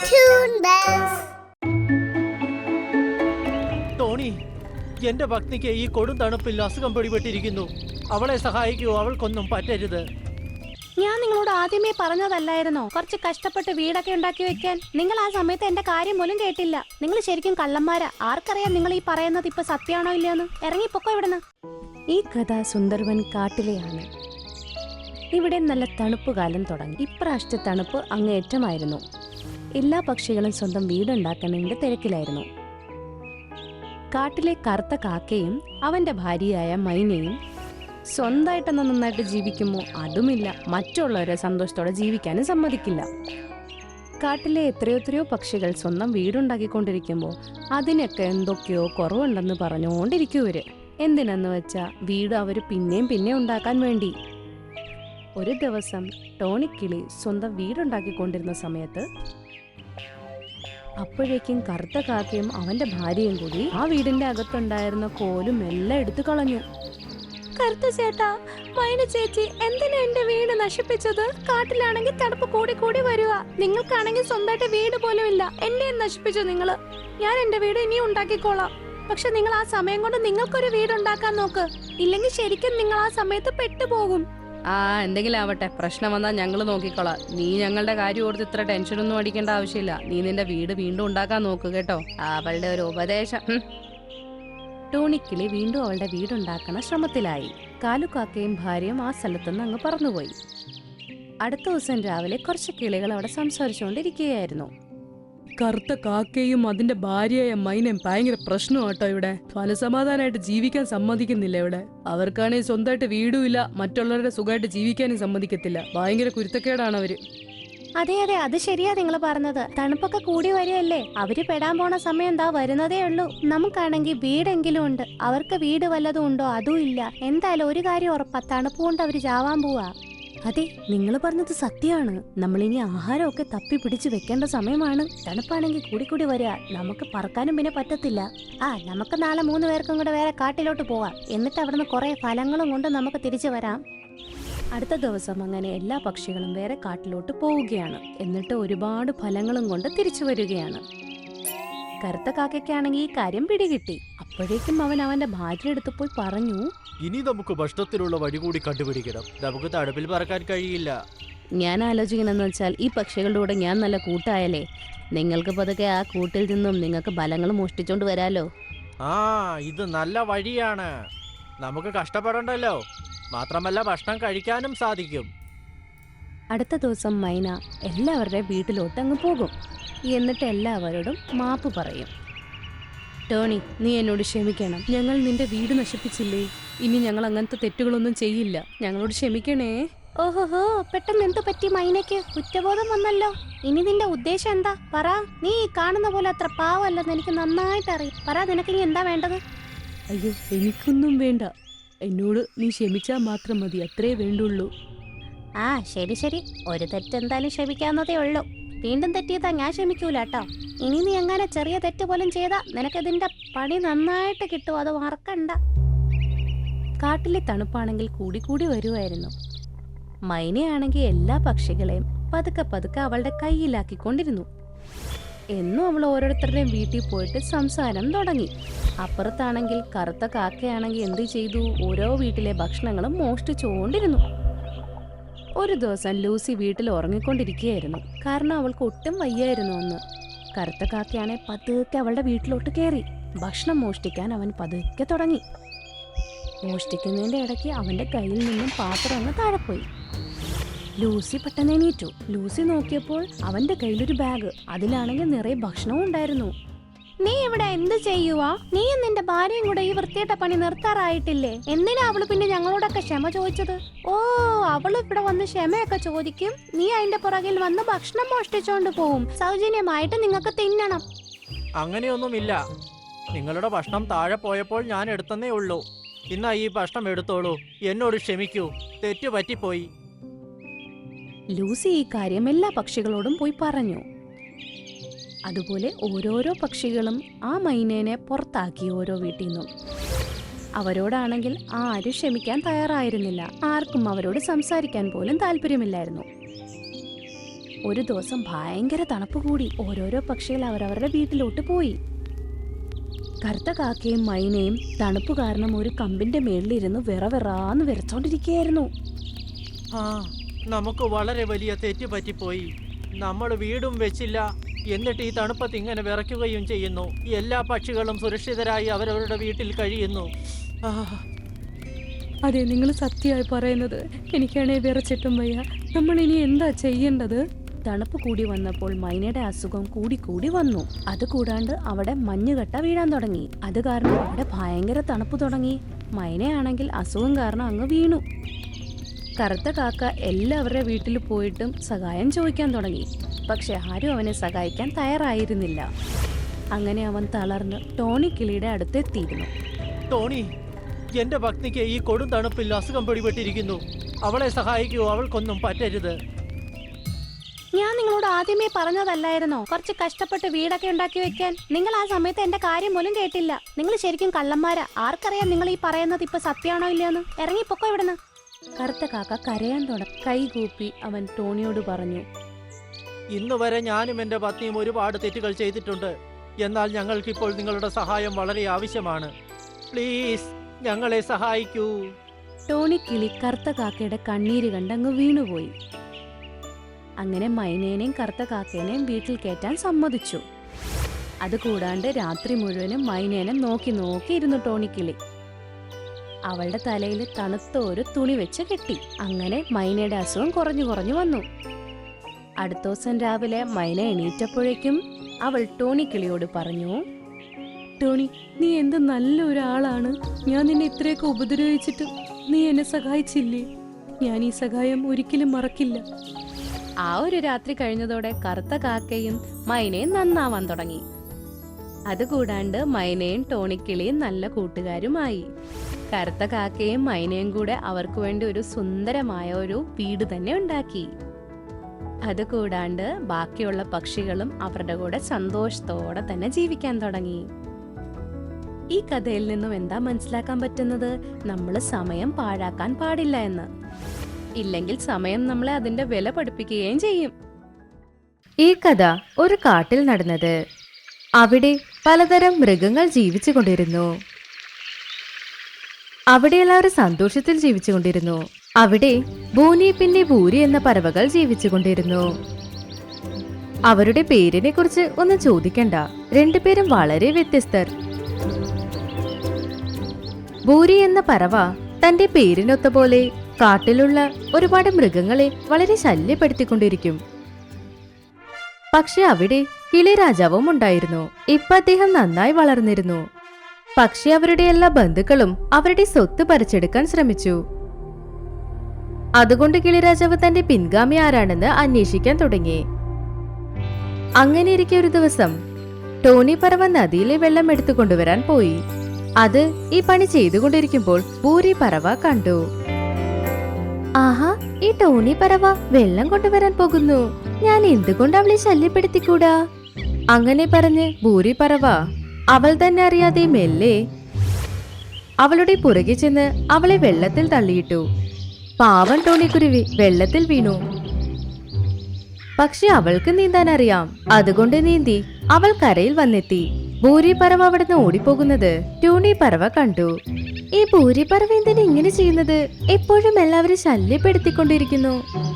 Toon Bells. Tony എന്റെ ഭക്തിക്ക് ഈ കൊടും തണുപ്പിൽ അസുഖം പിടിപെട്ടിരിക്കുന്നു. അവളെ സഹായിക്കൂ അവൾക്കൊന്നും പറ്റരുത്. ഞാൻ നിങ്ങളോട് ആദ്യമേ പറഞ്ഞതല്ലായിരുന്നോ? കുറച്ച് കഷ്ടപ്പെട്ട് വീടൊക്കെ ഉണ്ടാക്കി വെക്കാൻ. നിങ്ങൾ ആ സമയത്ത് എന്റെ കാര്യം പോലും കേട്ടില്ല. നിങ്ങൾ ശരിക്കും കള്ളന്മാരാ. ആർക്കറിയാം നിങ്ങൾ ഈ പറയുന്നത് ഇപ്പൊ സത്യമാണോ ഇല്ലയോന്ന്? ഇറങ്ങിപ്പൊക്കോ ഇവിടുന്ന്. ഈ കഥ സുന്ദർവൻ കാട്ടിലെയാണ്. ഇവിടെ നല്ല തണുപ്പ് കാലം തുടങ്ങി. ഇപ്രാവശ്യത്തെ തണുപ്പ് അങ്ങേറ്റമായിരുന്നു എല്ലാ പക്ഷികളും സ്വന്തം വീടുണ്ടാക്കുന്നതിന്റെ തിരക്കിലായിരുന്നു. കാട്ടിലെ കറുത്ത കാക്കയും അവന്റെ ഭാര്യയായ മൈനയും സ്വന്തമായിട്ടൊന്ന് നന്നായിട്ട് ജീവിക്കുമോ അതുമില്ല. മറ്റുള്ളവരെ സന്തോഷത്തോടെ ജീവിക്കാനും സമ്മതിക്കില്ല. കാട്ടിലെ എത്രയോ എത്രയോ പക്ഷികൾ സ്വന്തം വീടുണ്ടാക്കിക്കൊണ്ടിരിക്കുമ്പോൾ അതിനൊക്കെ എന്തൊക്കെയോ കുറവുണ്ടെന്ന് പറഞ്ഞുകൊണ്ടിരിക്കും ഇവർ. എന്തിനെന്ന് വെച്ചാൽ വീട് അവർ പിന്നെയും പിന്നെയും ഉണ്ടാക്കാൻ വേണ്ടി. ഒരു ദിവസം ടോണിക്കിളി സ്വന്തം വീടുണ്ടാക്കിക്കൊണ്ടിരുന്ന സമയത്ത് അപ്പോഴേക്കും കറുത്ത കാക്കയും അവന്റെ ഭാര്യയും കൂടി ആ വീടിന്റെ അകത്തുണ്ടായിരുന്ന കോലും എല്ലാം എടുത്തു കളഞ്ഞു. കറുത്ത ചേട്ടാ മൈന ചേച്ചി എന്തിനാ എന്റെ വീട് നശിപ്പിച്ചത്? കാട്ടിലാണെങ്കിൽ തണുപ്പ് കൂടി കൂടി വരുക. നിങ്ങൾക്കാണെങ്കിൽ സ്വന്തമായിട്ട് വീട് പോലും ഇല്ല. എന്നെ നശിപ്പിച്ചു നിങ്ങൾ? ഞാൻ എന്റെ വീട് ഇനി ഉണ്ടാക്കിക്കോളാം. പക്ഷെ നിങ്ങൾ ആ സമയം കൊണ്ട് നിങ്ങൾക്കൊരു വീട് ഉണ്ടാക്കാൻ നോക്ക്. ഇല്ലെങ്കിൽ ശരിക്കും നിങ്ങൾ ആ സമയത്ത് പെട്ടുപോകും. ആ എന്തെങ്കിലും ആവട്ടെ. പ്രശ്നം വന്നാൽ ഞങ്ങൾ നോക്കിക്കോളാം. നീ ഞങ്ങളുടെ കാര്യം ഓർത്ത് ഇത്ര ടെൻഷനൊന്നും അടിക്കേണ്ട ആവശ്യമില്ല. നീ നിന്റെ വീട് വീണ്ടും ഉണ്ടാക്കാൻ നോക്ക് കേട്ടോ. അവളുടെ ഒരു ഉപദേശം. ടോണിക്കിളി വീണ്ടും അവളുടെ വീടുണ്ടാക്കണ ശ്രമത്തിലായി. കാലുക്കാക്കയും ഭാര്യയും ആ സ്ഥലത്തുനിന്ന് അങ്ങ് പറന്നുപോയി. അടുത്ത ദിവസം രാവിലെ കുറച്ച് കിളികൾ അവിടെ സംസാരിച്ചുകൊണ്ടിരിക്കുകയായിരുന്നു. കറുത്ത കാക്കയും അതിന്റെ ഭാര്യയായ മൈനയും ഭയങ്കര പ്രശ്നമാട്ടോ ഇവിടെ. ഫലസമാധാനമായിട്ട് ജീവിക്കാൻ സമ്മതിക്കുന്നില്ല ഇവിടെ. അവർക്കാണെങ്കിൽ സ്വന്തമായിട്ട് വീടും ഇല്ല മറ്റുള്ളവരുടെ സുഖമായിട്ട് ജീവിക്കാനും സമ്മതിക്കത്തില്ല. ഭയങ്കര കുരുത്തക്കേടാണ് അവർ. അതെ അതെ അത് ശരിയാ നിങ്ങൾ പറഞ്ഞത്. തണുപ്പൊക്കെ കൂടി വരികയല്ലേ അവർ പെടാൻ പോണ സമയം എന്താ വരുന്നതേ ഉള്ളൂ. നമുക്കാണെങ്കിൽ വീടെങ്കിലും ഉണ്ട്. അവർക്ക് വീട് വല്ലതും ഉണ്ടോ? അതും ഇല്ല. എന്തായാലും ഒരു കാര്യം ഉറപ്പാ തണുപ്പ് കൊണ്ട് അവർ ചാവാൻ പോവാ. അതെ നിങ്ങൾ പറഞ്ഞത് സത്യമാണ്. നമ്മളിനി ആഹാരമൊക്കെ തപ്പി പിടിച്ചു വെക്കേണ്ട സമയമാണ്. തണുപ്പാണെങ്കിൽ കൂടി വരിക. നമുക്ക് പറക്കാനും പിന്നെ പറ്റത്തില്ല. ആ നമുക്ക് നാളെ മൂന്ന് പേർക്കും കൂടെ വേറെ കാട്ടിലോട്ട് പോവാം. എന്നിട്ട് അവിടുന്ന് കുറെ ഫലങ്ങളും കൊണ്ട് നമുക്ക് തിരിച്ചു വരാം. അടുത്ത ദിവസം അങ്ങനെ എല്ലാ പക്ഷികളും വേറെ കാട്ടിലോട്ട് പോവുകയാണ്. എന്നിട്ട് ഒരുപാട് ഫലങ്ങളും കൊണ്ട് തിരിച്ചു വരികയാണ്. കറുത്ത കാക്കയ്ക്കാണെങ്കിൽ ഈ കാര്യം പിടികിട്ടി. അപ്പോഴേക്കും അവൻ അവന്റെ ഭാര്യ എടുത്തു പോയി പറഞ്ഞു ഇനി നമുക്ക് ഭക്ഷണത്തിനുള്ള വഴി കൂടി കണ്ടുപിടിക്കണം. നമുക്ക് തണുപ്പിൽ പറക്കാൻ കഴിയില്ല. ഞാൻ ആലോചിക്കണമെന്ന് വെച്ചാൽ ഈ പക്ഷികളുടെ കൂടെ ഞാൻ നല്ല കൂട്ടായാലേ നിങ്ങൾക്ക് പതുക്കെ ആ കൂട്ടിൽ നിന്നും നിങ്ങൾക്ക് ബലങ്ങൾ മോഷ്ടിച്ചോണ്ട് വരാലോ. ആ ഇത് നല്ല വഴിയാണ്. നമുക്ക് കഷ്ടപ്പെടണ്ടല്ലോ. മാത്രമല്ല ഭക്ഷണം കഴിക്കാനും സാധിക്കും. അടുത്ത ദിവസം മൈന എല്ലാവരുടെയും വീട്ടിലോട്ട് അങ്ങ് പോകും. എന്നിട്ട് എല്ലാവരോടും മാപ്പ് പറയും. ടോണി നീ എന്നോട് ക്ഷമിക്കണം. ഞങ്ങൾ നിന്റെ വീട് നശിപ്പിച്ചില്ലേ? ഇനി ഞങ്ങൾ അങ്ങനത്തെ തെറ്റുകളൊന്നും ചെയ്യില്ല. ഞങ്ങളോട് ക്ഷമിക്കണേ. ഓഹോഹോ പെട്ടെന്ന് എന്തു പറ്റി മൈനയ്ക്ക്? കുറ്റബോധം വന്നല്ലോ. ഇനി നിന്റെ ഉദ്ദേശം എന്താ? പറ. നീ കാണുന്ന പോലെ അത്ര പാവല്ലെന്ന് എനിക്ക് നന്നായിട്ട് അറിയാം. പറ നിനക്ക് ഇനി എന്താ വേണ്ടത്? അയ്യോ എനിക്കൊന്നും വേണ്ട. എന്നോട് നീ ക്ഷമിച്ചാൽ മാത്രം മതി. അത്രേ വേണ്ടുള്ളൂ. ആ ശരി ശരി. ഒരു തെറ്റ് എന്തായാലും ക്ഷമിക്കാവുന്നതേ ഉള്ളൂ. വീണ്ടും തെറ്റിയതാ ഞാൻ ക്ഷമിക്കൂല കേട്ടോ ഇനി നീ എങ്ങനെ ചെറിയ തെറ്റ് പോലും ചെയ്താ നിനക്കതിന്റെ പണി നന്നായിട്ട് കിട്ടും അത് മറക്കണ്ട. കാട്ടിലെ തണുപ്പാണെങ്കിൽ കൂടി കൂടി വരുമായിരുന്നു മൈനയാണെങ്കിൽ എല്ലാ പക്ഷികളെയും പതുക്കെ പതുക്കെ അവളുടെ കയ്യിലാക്കിക്കൊണ്ടിരുന്നു. എന്നും അവൾ ഓരോരുത്തരുടെയും വീട്ടിൽ പോയിട്ട് സംസാരം തുടങ്ങി. അപ്പുറത്താണെങ്കിൽ കറുത്ത കാക്കയാണെങ്കിൽ എന്ത് ചെയ്തു? ഓരോ വീട്ടിലെ ഭക്ഷണങ്ങളും മോഷ്ടിച്ചുകൊണ്ടിരുന്നു. ഒരു ദിവസം ലൂസി വീട്ടിൽ ഉറങ്ങിക്കൊണ്ടിരിക്കുകയായിരുന്നു. കാരണം അവൾക്ക് ഒട്ടും വയ്യായിരുന്നു അന്ന്. കറുത്ത കാക്കയാണെ പതുക്കെ അവളുടെ വീട്ടിലോട്ട് കയറി. ഭക്ഷണം മോഷ്ടിക്കാൻ അവൻ പതുക്കെ തുടങ്ങി. മോഷ്ടിക്കുന്നതിന്റെ ഇടയ്ക്ക് അവന്റെ കയ്യിൽ നിന്നും പാത്രം അങ്ങ് താഴെപ്പോയി. ലൂസി പെട്ടെന്ന് എണീറ്റു. ലൂസി നോക്കിയപ്പോൾ അവന്റെ കയ്യിലൊരു ബാഗ്. അതിലാണെങ്കിൽ നിറയെ ഭക്ഷണവും ഉണ്ടായിരുന്നു. നീ ഇവിടെ എന്ത് ചെയ്യുവാ? നീയും നിന്റെ ഭാര്യയും കൂടെ ഈ വൃത്തിയിട്ട പണി നിർത്താറായിട്ടില്ലേ? എന്തിനാ അവൾ പിന്നെ ഞങ്ങളോടൊക്കെ ക്ഷമ ചോദിച്ചത്? ഓ അവൾ ഇവിടെ വന്ന് ക്ഷമയൊക്കെ ചോദിക്കും. നീ അതിന്റെ പുറകിൽ വന്ന് ഭക്ഷണം മോഷ്ടിച്ചോണ്ട് പോവും. സൗജന്യമായിട്ട് നിങ്ങൾക്ക് തിന്നണം. അങ്ങനെയൊന്നുമില്ല. നിങ്ങളുടെ ഭക്ഷണം താഴെ പോയപ്പോൾ ഞാൻ എടുത്തന്നേ ഉള്ളൂ. ഇന്നാ ഈ ഭക്ഷണം എടുത്തോളൂ. എന്നോട് ക്ഷമിക്കൂ. തെറ്റു പറ്റിപ്പോയി. ലൂസി ഈ കാര്യം എല്ലാ പക്ഷികളോടും പോയി പറഞ്ഞു. അതുപോലെ ഓരോരോ പക്ഷികളും ആ മൈനേനെ പുറത്താക്കി ഓരോ വീട്ടിൽ നിന്നും. അവരോടാണെങ്കിൽ ആരും ക്ഷമിക്കാൻ തയ്യാറായിരുന്നില്ല. ആർക്കും അവരോട് സംസാരിക്കാൻ പോലും താല്പര്യമില്ലായിരുന്നു. ഒരു ദിവസം ഭയങ്കര തണുപ്പ് കൂടി ഓരോരോ പക്ഷികൾ അവരവരുടെ വീട്ടിലോട്ട് പോയി. കറുത്ത കാക്കയും മൈനയും തണുപ്പ് കാരണം ഒരു കമ്പിന്റെ മേളിലിരുന്ന് വിറവിറാന്ന് വിറച്ചോണ്ടിരിക്കുകയായിരുന്നു. ആ നമുക്ക് വളരെ വലിയ തെറ്റ് പറ്റിപ്പോയി. നമ്മൾ വീടും വെച്ചില്ല. എന്നിട്ട് ഈ തണുപ്പത്ത് ഇങ്ങനെ വിറയ്ക്കുകയും ചെയ്യുന്നു. എല്ലാ പക്ഷികളും സുരക്ഷിതരായി അവരവരുടെ വീട്ടിൽ കഴിയുന്നു. അതെ നിങ്ങൾ സത്യമായി പറയുന്നത് എനിക്കാണേ വിറച്ചിട്ടും വയ്യ. നമ്മൾ ഇനി എന്താ ചെയ്യേണ്ടത്? തണുപ്പ് കൂടി വന്നപ്പോൾ മൈനയുടെ അസുഖം കൂടി കൂടി വന്നു. അത് കൂടാണ്ട് അവിടെ മഞ്ഞുകട്ട വീഴാൻ തുടങ്ങി. അത് കാരണം അവിടെ ഭയങ്കര തണുപ്പ് തുടങ്ങി. മൈനയാണെങ്കിൽ അസുഖം കാരണം അങ്ങ് വീണു. കറുത്ത കാക്ക എല്ലാവരുടെ വീട്ടിൽ പോയിട്ടും സഹായം ചോദിക്കാൻ തുടങ്ങി. പക്ഷെ ആരും അവനെ സഹായിക്കാൻ തയ്യാറായിരുന്നില്ല. അങ്ങനെ അവൻ തളർന്ന് ടോണി കിളിയുടെ അടുത്തെത്തിയിരുന്നു. ടോണി എന്റെ ഭക്തിക്ക് ഈ കൊടും തണുപ്പിൽ അസുഖം പിടിപെട്ടിരിക്കുന്നു. അവളെ സഹായിക്കൂ അവൾക്കൊന്നും പറ്റരുത്. ഞാൻ നിങ്ങളോട് ആദ്യമേ പറഞ്ഞതല്ലായിരുന്നോ? കുറച്ച് കഷ്ടപ്പെട്ട് വീടൊക്കെ ഉണ്ടാക്കി വെക്കാൻ. നിങ്ങൾ ആ സമയത്ത് എന്റെ കാര്യം പോലും കേട്ടില്ല. നിങ്ങൾ ശരിക്കും കള്ളന്മാരാ. ആർക്കറിയാം നിങ്ങൾ ഈ പറയുന്നത് ഇപ്പൊ സത്യാണോ ഇല്ലയെന്ന്? ഇറങ്ങി പൊക്കോ ഇവിടുന്ന്. കറുത്ത കാക്ക കരയാൻ തുടങ്ങി കൈകൂപ്പി അവൻ ടോണിയോട് പറഞ്ഞു ഇന്ന് വരെ ഞാനും എന്റെ പത്നിയും ഒരുപാട് തെറ്റുകൾ ചെയ്തിട്ടുണ്ട്. എന്നാൽ ഞങ്ങൾക്ക് ഇപ്പോൾ നിങ്ങളുടെ സഹായം വളരെ ആവശ്യമാണ്. പ്ലീസ് ഞങ്ങളെ സഹായിക്കൂ. ടോണി കിളി കറുത്ത കാക്കയുടെ കണ്ണീര് കണ്ടങ്ങ് വീണുപോയി. അങ്ങനെ മൈനേനെയും കറുത്ത കാക്കേനെയും വീട്ടിൽ കയറ്റാൻ സമ്മതിച്ചു. അതുകൂടാണ്ട് രാത്രി മുഴുവനും മൈനേനെ നോക്കി നോക്കി ഇരുന്നു ടോണിക്കിളി അവളുടെ തലയിൽ തണുത്ത ഒരു തുണി വെച്ച് കെട്ടി. അങ്ങനെ മൈനയുടെ അസുഖം കുറഞ്ഞു കുറഞ്ഞു വന്നു. അടുത്ത ദിവസം രാവിലെ മൈന എണീറ്റപ്പോഴേക്കും അവൾ ടോണി കിളിയോട് പറഞ്ഞു ടോണി നീ എന്ത് നല്ല ഒരാളാണ്. ഞാൻ നിന്നെ ഇത്രയൊക്കെ ഉപദ്രവിച്ചിട്ട് നീ എന്നെ സഹായിച്ചില്ലേ? ഞാൻ ഈ സഹായം ഒരിക്കലും മറക്കില്ല. ആ ഒരു രാത്രി കഴിഞ്ഞതോടെ കറുത്ത കാക്കയും മൈനയും നന്നാവാൻ തുടങ്ങി. അതുകൂടാണ്ട് മൈനയും ടോണിക്കിളിയും നല്ല കൂട്ടുകാരുമായി. കറുത്ത കാക്കയും മൈനയും കൂടെ അവർക്ക് വേണ്ടി ഒരു സുന്ദരമായ ഒരു വീട് തന്നെ ഉണ്ടാക്കി. അതുകൂടാണ്ട് ബാക്കിയുള്ള പക്ഷികളും അവരുടെ കൂടെ സന്തോഷത്തോടെ തന്നെ ജീവിക്കാൻ തുടങ്ങി. ഈ കഥയിൽ നിന്നും എന്താ മനസ്സിലാക്കാൻ പറ്റുന്നത്? നമ്മൾ സമയം പാഴാക്കാൻ പാടില്ല എന്ന്. ഇല്ലെങ്കിൽ സമയം നമ്മളെ അതിന്റെ വില പഠിപ്പിക്കുകയും ചെയ്യും. ഈ കഥ ഒരു കാട്ടിൽ നടന്നത്. അവിടെ പലതരം മൃഗങ്ങൾ ജീവിച്ചു കൊണ്ടിരുന്നു. അവിടെ എല്ലാവരും സന്തോഷത്തിൽ ജീവിച്ചു കൊണ്ടിരുന്നു. അവിടെ ഭൂനീപ്പിന്റെ ഭൂരി എന്ന പറവകൾ ജീവിച്ചു കൊണ്ടിരുന്നു. അവരുടെ പേരിനെ കുറിച്ച് ഒന്നും ചോദിക്കണ്ട. രണ്ടുപേരും വളരെ വ്യത്യസ്തർ. ഭൂരി എന്ന പറവ തന്റെ പേരിനൊത്ത പോലെ കാട്ടിലുള്ള ഒരുപാട് മൃഗങ്ങളെ വളരെ ശല്യപ്പെടുത്തിക്കൊണ്ടിരിക്കും. പക്ഷെ അവിടെ കിളിരാജാവും ഉണ്ടായിരുന്നു. ഇപ്പൊ അദ്ദേഹം നന്നായി വളർന്നിരുന്നു. പക്ഷെ അവരുടെ എല്ലാ ബന്ധുക്കളും അവരുടെ സ്വത്ത് പറിച്ചെടുക്കാൻ ശ്രമിച്ചു. അതുകൊണ്ട് കിളിരാജാവ് തന്റെ പിൻഗാമി ആരാണെന്ന് അന്വേഷിക്കാൻ തുടങ്ങി. അങ്ങനെ ഇരിക്കെ ഒരു ദിവസം ടോണി പറവ നദിയിലെ വെള്ളം എടുത്തു കൊണ്ടുവരാൻ പോയി. അത് ഈ പണി ചെയ്തുകൊണ്ടിരിക്കുമ്പോൾ ഭൂരി പറവ കണ്ടു. ആഹാ ഈ ടോണി പറവ വെള്ളം കൊണ്ടുവരാൻ പോകുന്നു. ഞാൻ എന്തുകൊണ്ട് അവളെ ശല്യപ്പെടുത്തിക്കൂടാ? അങ്ങനെ പറഞ്ഞ് ഭൂരി പറവ അവൾ തന്നെ അറിയാതെ മെല്ലെ അവളുടെ പുറകെ ചെന്ന് അവളെ വെള്ളത്തിൽ തള്ളിയിട്ടു. പാവൻ ടോണിക്കുരുവി വെള്ളത്തിൽ വീണു. പക്ഷെ അവൾക്ക് നീന്താൻ അറിയാം അതുകൊണ്ട് നീന്തി അവൾ കരയിൽ വന്നെത്തി. ഭൂരി പറവ അവിടുന്ന് ഓടിപ്പോകുന്നത് ടൂണി പറവ കണ്ടു. ഈ ഭൂരി പറവ എന്തിനാ ഇങ്ങനെ ചെയ്യുന്നത്? എപ്പോഴും എല്ലാവരും ശല്യപ്പെടുത്തിക്കൊണ്ടിരിക്കുന്നു.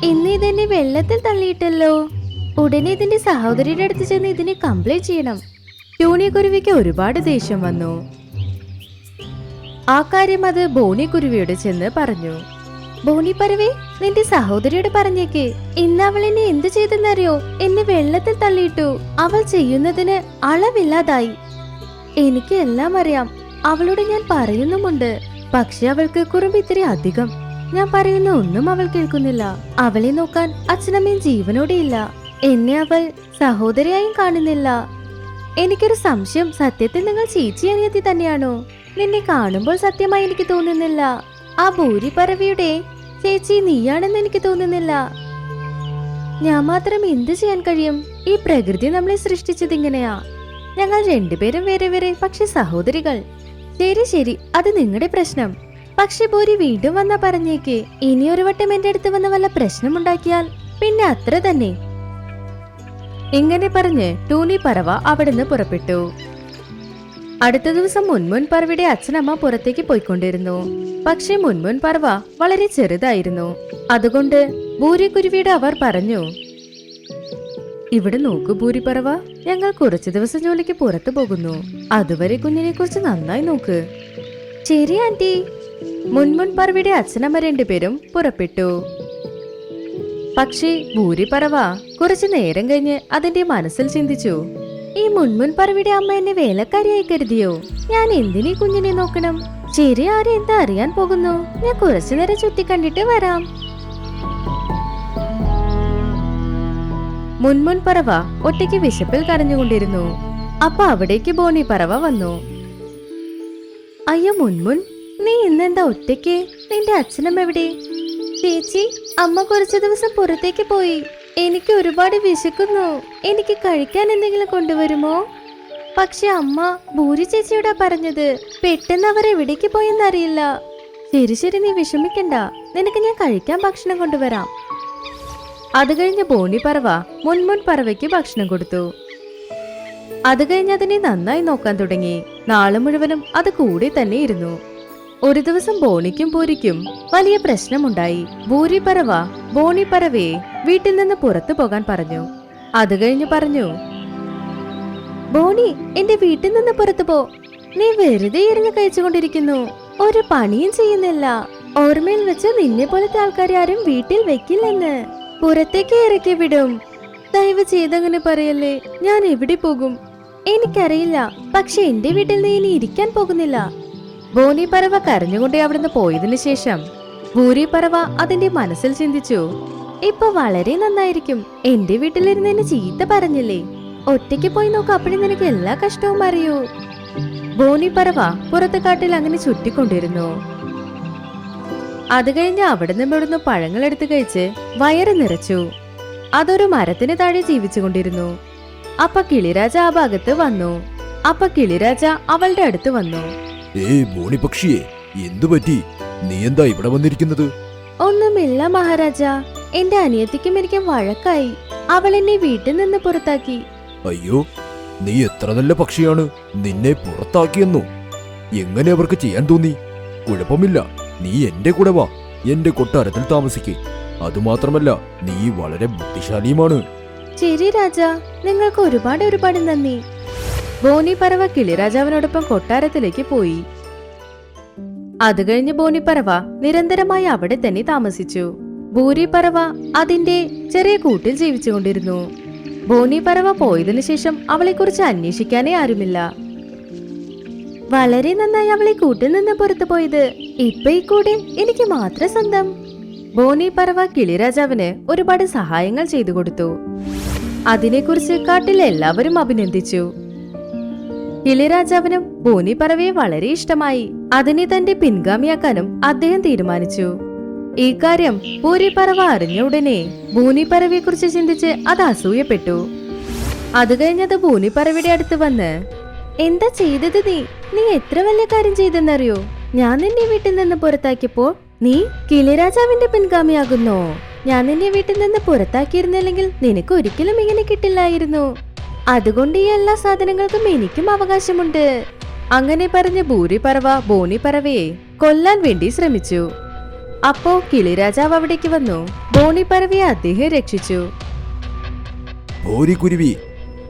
ഇന്ന് ഇതെന്നെ വെള്ളത്തിൽ തള്ളിയിട്ടല്ലോ. ഉടനെ ഇതിന്റെ സഹോദരിയുടെ അടുത്ത് ചെന്ന് ഇതിനെ കംപ്ലീറ്റ് ചെയ്യണം. ടൂണി കുരുവിക്ക് ഒരുപാട് ദേഷ്യം വന്നു. ആ കാര്യം അത് ബോണി കുരുവിയോട് ചെന്ന് പറഞ്ഞു. ബോണി പറവേ നിന്റെ സഹോദരിയോട് പറഞ്ഞേക്ക്. ഇന്ന് അവൾ എന്നെ എന്ത് ചെയ്തെന്നറിയോ? എന്നെ വെള്ളത്തിൽ തള്ളിയിട്ടു. അവൾ ചെയ്യുന്നതിന് അളവില്ലാതായി. എനിക്ക് എല്ലാം അറിയാം. അവളോട് ഞാൻ പറയുന്നുമുണ്ട്. പക്ഷെ അവൾക്ക് കുറുമ്പ് ഇത്തിരി അധികം. ഞാൻ പറയുന്ന ഒന്നും അവൾ കേൾക്കുന്നില്ല. അവളെ നോക്കാൻ അച്ഛനമ്മയും ജീവനോടെ ഇല്ല എന്നെ അവൾ സഹോദരിയായും കാണുന്നില്ല. എനിക്കൊരു സംശയം സത്യത്തിൽ നിങ്ങൾ ചേച്ചി അനിയത്തി തന്നെയാണോ? നിന്നെ കാണുമ്പോൾ സത്യമായി എനിക്ക് തോന്നുന്നില്ല. ആ ഭൂരി പറവിയുടെ ചേച്ചി നീയാണെന്ന് എനിക്ക് തോന്നുന്നില്ല. ഞാൻ മാത്രം എന്ത് ചെയ്യാൻ കഴിയും? ഈ പ്രകൃതി നമ്മളെ സൃഷ്ടിച്ചത് ഇങ്ങനെയാ. ഞങ്ങൾ രണ്ടുപേരും വേറെ വേറെ പക്ഷെ സഹോദരികൾ. ശരി ശരി അത് നിങ്ങളുടെ പ്രശ്നം. പക്ഷെ ഭൂരി വീണ്ടും വന്നാ പറഞ്ഞേക്ക് ഇനി ഒരു വട്ടം എന്റെ അടുത്ത് വന്ന് വല്ല പ്രശ്നമുണ്ടാക്കിയാൽ പിന്നെ അത്ര തന്നെ. ഇങ്ങനെ പറഞ്ഞ് ടൂണി പറവ അവിടുന്ന് പുറപ്പെട്ടു. അടുത്ത ദിവസം മുൻമുൻ പറവയുടെ അച്ഛനമ്മ പുറത്തേക്ക് പോയിക്കൊണ്ടിരുന്നു. പക്ഷെ മുൻമുൻ പറവ വളരെ ചെറുതായിരുന്നു. അതുകൊണ്ട് ഭൂരിക്കുരുവിയുടെ അവർ പറഞ്ഞു ഇവിടെ നോക്കൂ ഭൂരിപ്പറവ ഞങ്ങൾ കുറച്ചു ദിവസം ജോലിക്ക് പുറത്തു പോകുന്നു. അതുവരെ കുഞ്ഞിനെ കുറിച്ച് നന്നായി നോക്ക്. ശരി ആന്റി. മുൻമുൻ പറവയുടെ അച്ഛനമ്മ രണ്ടുപേരും പുറപ്പെട്ടു. പക്ഷേ ഭൂരിപ്പറവ കുറച്ചു നേരം കഴിഞ്ഞ് അതിന്റെ മനസ്സിൽ ചിന്തിച്ചു. ഈ മുൻമുൻ പറവിടെ അമ്മ എന്നെ വേലക്കാരിയായി കരുതിയോ? ഞാൻ എന്തിനീ കുഞ്ഞിനെ നോക്കണം? ശരി ആരും എന്താ അറിയാൻ പോകുന്നു? ഞാൻ കുറച്ചു നേരം ചുറ്റി കണ്ടിട്ട് വരാം. മുൻമുൻ പറവ ഒറ്റയ്ക്ക് വിശപ്പിൽ കരഞ്ഞുകൊണ്ടിരുന്നു. അപ്പൊ അവിടേക്ക് ബോണി പറവ വന്നു. അയ്യോ മുൻമുൻ നീ ഇന്നെന്താ ഒറ്റയ്ക്ക്? നിന്റെ അച്ഛനും എവിടെ? ചേച്ചി അമ്മ കുറച്ചു ദിവസം പുറത്തേക്ക് പോയി. എനിക്ക് ഒരുപാട് വിശക്കുന്നു. എനിക്ക് കഴിക്കാൻ എന്തെങ്കിലും കൊണ്ടുവരുമോ? പക്ഷെ അമ്മ ഭൂരി ചേച്ചിയോടാ പറഞ്ഞത് പെട്ടെന്ന് അവർ എവിടേക്ക് പോയെന്നറിയില്ല. ശരി ശരി നീ വിഷമിക്കണ്ട. നിനക്ക് ഞാൻ കഴിക്കാൻ ഭക്ഷണം കൊണ്ടുവരാം. അത് കഴിഞ്ഞ് ബോണി പറവ മുൻമുൻ പറവയ്ക്ക് ഭക്ഷണം കൊടുത്തു. അത് കഴിഞ്ഞ് അതിനെ നന്നായി നോക്കാൻ തുടങ്ങി. നാളെ മുഴുവനും അത് കൂടെ തന്നെ ഇരുന്നു. ഒരു ദിവസം ബോണിക്കും പൂരിക്കും വലിയ പ്രശ്നമുണ്ടായി. ഭൂരി പറവ ബോണി പറവയെ വീട്ടിൽ നിന്ന് പുറത്തു പോകാൻ പറഞ്ഞു. അത് കഴിഞ്ഞു പറഞ്ഞു ബോണി എന്റെ വീട്ടിൽ നിന്ന് പുറത്തു പോ. നീ വെറുതെ ഇരുന്ന് കഴിച്ചുകൊണ്ടിരിക്കുന്നു. ഒരു പണിയും ചെയ്യുന്നില്ല. ഓർമ്മയിൽ വെച്ച് നിന്നെ പോലത്തെ ആൾക്കാരെ ആരും വീട്ടിൽ വെക്കില്ലെന്ന്. പുറത്തേക്ക് ഇറക്കി വിടും. ദയവ് ചെയ്തങ്ങനെ പറയല്ലേ? ഞാൻ എവിടെ പോകും? എനിക്കറിയില്ല. പക്ഷെ എന്റെ വീട്ടിൽ നീ ഇനി ഇരിക്കാൻ പോകുന്നില്ല. ബോനി പറവ കരഞ്ഞുകൊണ്ടേ അവിടുന്ന് പോയതിനു ശേഷം ഭൂരി പറവ അതിന്റെ മനസ്സിൽ ചിന്തിച്ചു ഇപ്പൊ വളരെ നന്നായിരിക്കും. എന്റെ വീട്ടിലിരുന്ന് എന്നെ ചീത്ത പറഞ്ഞില്ലേ? ഒറ്റയ്ക്ക് പോയി നോക്ക് അപ്പഴേ നിനക്ക് എല്ലാ കഷ്ടവും അറിയൂ. ബോനി പറവ പുറത്തെ കാട്ടിൽ അങ്ങനെ ചുറ്റിക്കൊണ്ടിരുന്നു. അത് കഴിഞ്ഞ് അവിടുന്ന് ഇവിടുന്ന് പഴങ്ങൾ എടുത്തു കഴിച്ച് വയറ് നിറച്ചു. അതൊരു മരത്തിന് താഴെ ജീവിച്ചുകൊണ്ടിരുന്നു. അപ്പൊ കിളിരാജ ആ ഭാഗത്ത് വന്നു. അപ്പൊ കിളിരാജ അവളുടെ അടുത്ത് വന്നു. ഏയ് മോണി പക്ഷിയെ എന്തു പറ്റി? നീ എന്താ ഇവിടെ വന്നിരിക്കുന്നത്? ഒന്നുമില്ല മഹാരാജ. എന്റെ അനിയത്തിക്കും എനിക്ക് വഴക്കായി. അവൾ എന്നെ വീട്ടിൽ നിന്ന് പുറത്താക്കി. അയ്യോ നീ എത്ര നല്ല പക്ഷിയാണ്. നിന്നെ പുറത്താക്കിയെന്നോ. എങ്ങനെ അവർക്ക് ചെയ്യാൻ തോന്നി? കുഴപ്പമില്ല. നീ എന്റെ കൂടെ വാ. എന്റെ കൊട്ടാരത്തിൽ താമസിക്കേ. അതുമാത്രമല്ല നീ വളരെ ബുദ്ധിശാലിയുമാണ്. ശരി രാജ. നിങ്ങൾക്ക് ഒരുപാട് ഒരുപാട് നന്ദി. ബോനി പറവ കിളിരാജാവിനോടൊപ്പം കൊട്ടാരത്തിലേക്ക് പോയി. അത് കഴിഞ്ഞ് ബോനി പറവ നിരന്തരമായി അവിടെ തന്നെ താമസിച്ചു. ഭൂരി പറവ അതിന്റെ ചെറിയ കൂട്ടിൽ ജീവിച്ചുകൊണ്ടിരുന്നു. പറവ പോയതിനു ശേഷം അവളെക്കുറിച്ച് അന്വേഷിക്കാനേ ആരുമില്ല. വളരെ നന്നായി അവളെ കൂട്ടിൽ നിന്ന് പുറത്തു പോയത് ഇപ്പൊ ഈ കൂടെ എനിക്ക് മാത്രം സ്വന്തം. ബോനി പറവ കിളിരാജാവിന് ഒരുപാട് സഹായങ്ങൾ ചെയ്തു കൊടുത്തു. അതിനെക്കുറിച്ച് കാട്ടിലെ എല്ലാവരും അഭിനന്ദിച്ചു. കിളിരാജാവിനും ഭൂനി പറവയെ വളരെ ഇഷ്ടമായി. അതിനെ തന്റെ പിൻഗാമിയാക്കാനും അദ്ദേഹം തീരുമാനിച്ചു. ഈ കാര്യം പൂരി പറവ അറിഞ്ഞ ഉടനെ ഭൂനിപ്പറവയെ കുറിച്ച് ചിന്തിച്ച് അത് അസൂയപ്പെട്ടു. അത് കഴിഞ്ഞത് ഭൂനി പറവയുടെ അടുത്ത് വന്ന് എന്താ ചെയ്തത് നീ? നീ എത്ര വലിയ കാര്യം ചെയ്തെന്നറിയോ? ഞാൻ നിന്നെ വീട്ടിൽ നിന്ന് പുറത്താക്കിയപ്പോൾ നീ കിളിരാജാവിന്റെ പിൻഗാമിയാകുന്നോ? ഞാൻ നിന്നെ വീട്ടിൽ നിന്ന് പുറത്താക്കിയിരുന്നില്ലെങ്കിൽ നിനക്ക് ഒരിക്കലും ഇങ്ങനെ കിട്ടില്ലായിരുന്നു. അതുകൊണ്ട് ഈ എല്ലാ സാധനങ്ങൾക്കും എനിക്കും അവകാശമുണ്ട്. അങ്ങനെ പറഞ്ഞ ഭൂരി പറവ ബോണി പറവയെ കൊല്ലാൻ വേണ്ടി ശ്രമിച്ചു. അപ്പോ കിളിരാജാവ് അവിടേക്ക് വന്നു. ബോണി പറവയെ അദ്ദേഹം രക്ഷിച്ചു. ഭൂരിക്കുരുവി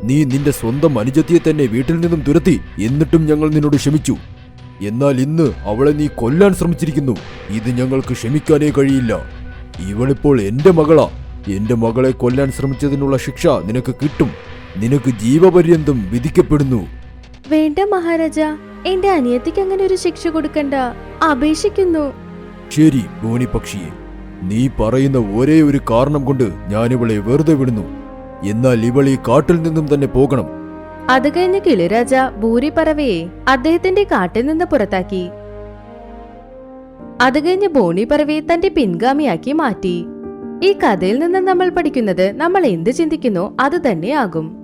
നീ നിന്റെ സ്വന്തം അനുജത്തിയെ തന്നെ വീട്ടിൽ നിന്നും തുരത്തി എന്നിട്ടും ഞങ്ങൾ നിന്നോട് ക്ഷമിച്ചു. എന്നാൽ ഇന്ന് അവളെ നീ കൊല്ലാൻ ശ്രമിച്ചിരിക്കുന്നു. ഇത് ഞങ്ങൾക്ക് ക്ഷമിക്കാനേ കഴിയില്ല. ഇവളിപ്പോൾ എന്റെ മകളാ. എന്റെ മകളെ കൊല്ലാൻ ശ്രമിച്ചതിനുള്ള ശിക്ഷ നിനക്ക് കിട്ടും. നിനക്ക് ജീവപര്യന്തം വിധിക്കപ്പെടുന്നു. വേണ്ട മഹാരാജ എന്റെ അനിയത്തിക്ക് അങ്ങനെ ഒരു ശിക്ഷ കൊടുക്കണ്ട. അപേക്ഷിക്കുന്നു. ശരി ബോനി പക്ഷിയെ നീ പറയുന്ന ഒരേ ഒരു കാരണം കൊണ്ട് ഞാൻ ഞാനിവളെ വെറുതെ വിടുന്നു. എന്നാൽ ഇവൾ ഈ കാട്ടിൽ നിന്നും തന്നെ പോകണം. അത് കഴിഞ്ഞ് കിളിരാജ ഭൂരി പറവയെ അദ്ദേഹത്തിന്റെ കാട്ടിൽ നിന്ന് പുറത്താക്കി. അത് കഴിഞ്ഞ് ബോണി പറവയെ തന്റെ പിൻഗാമിയാക്കി മാറ്റി. ഈ കഥയിൽ നിന്ന് നമ്മൾ പഠിക്കുന്നത് നമ്മൾ എന്ത് ചിന്തിക്കുന്നു അത് തന്നെയാകും.